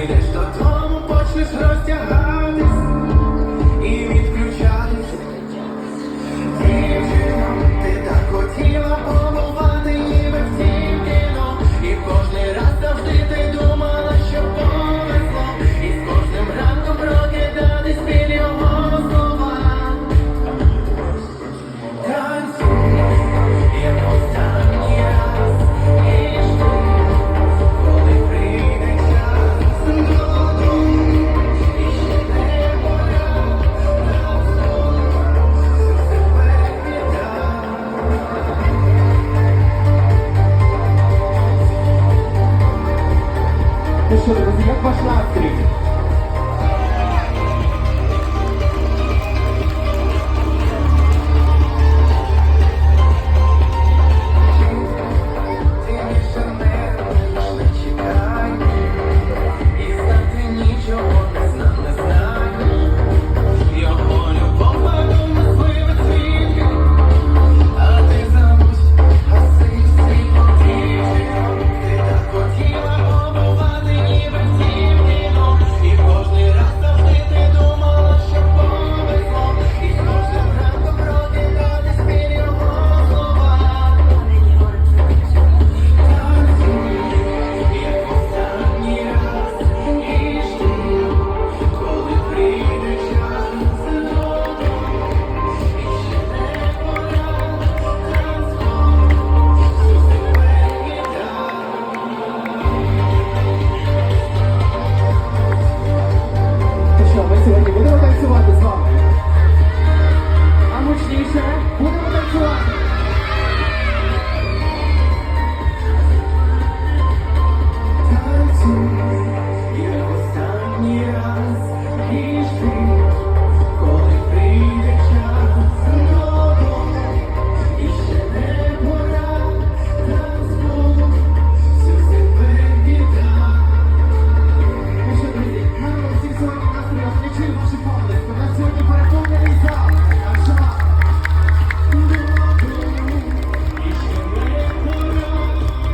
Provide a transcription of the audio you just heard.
りで一 şöyle bir yaklaşma artık. танцювати з вами. А мощніше будемо танцювати. Танцюй, я останній раз.